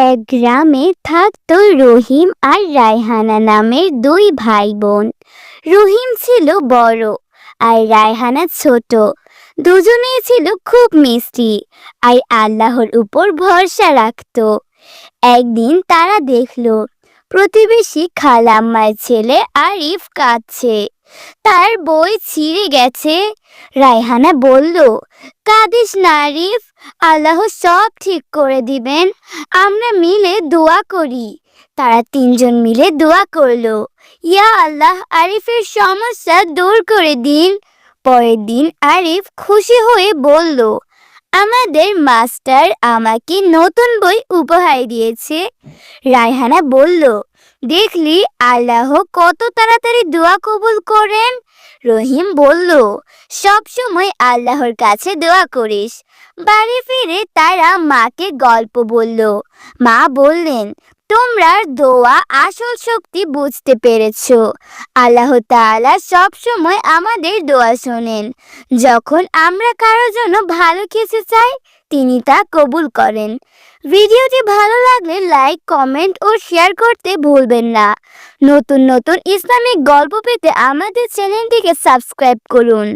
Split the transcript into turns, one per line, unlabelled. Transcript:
এক গ্রামে থাকতো রহিম আর রায়হানা নামের দুই ভাই বোন রহিম ছিল বড় আর রায়হানা ছোট। দুজনেই ছিল খুব মিষ্টি আর আল্লাহর উপর ভরসা রাখতো। একদিন তারা দেখল, প্রতিবেশী খালাম্মার ছেলে আরিফ কাঁদছে। তার বই ছিঁড়ে গেছে। রায়হানা বলল কাঁদিস না আরিফ আল্লাহ সব ঠিক করে দিবেন। আমরা মিলে দোয়া করি। তারা তিনজন মিলে দোয়া করল। ইয়া আল্লাহ, আরিফের সমস্যা দূর করে দিন। পরের দিন আরিফ খুশি হয়ে বলল, আমাদের মাস্টার আমাকে নতুন বই উপহার দিয়েছে। রায়হানা বলল দেখলি আল্লাহ কত তাড়াতাড়ি দোয়া কবুল করেন? রহিম বলল, সব সময় আল্লাহর কাছে দোয়া করিস। বাড়ি ফিরে তারা মাকে গল্প বলল। মা বললেন, তোমরা দোয়া আসল শক্তি বুঝতে পেরেছ। আল্লাহ সব সময় আমাদের দোয়া শোনেন। যখন আমরা কারও জন্য ভালো কিছু চাই তিনি তা কবুল করেন। ভিডিওটি ভালো লাগলে লাইক, কমেন্ট ও শেয়ার করতে ভুলবেন না। নতুন নতুন ইসলামিক গল্প পেতে আমাদের চ্যানেলটিকে সাবস্ক্রাইব করুন।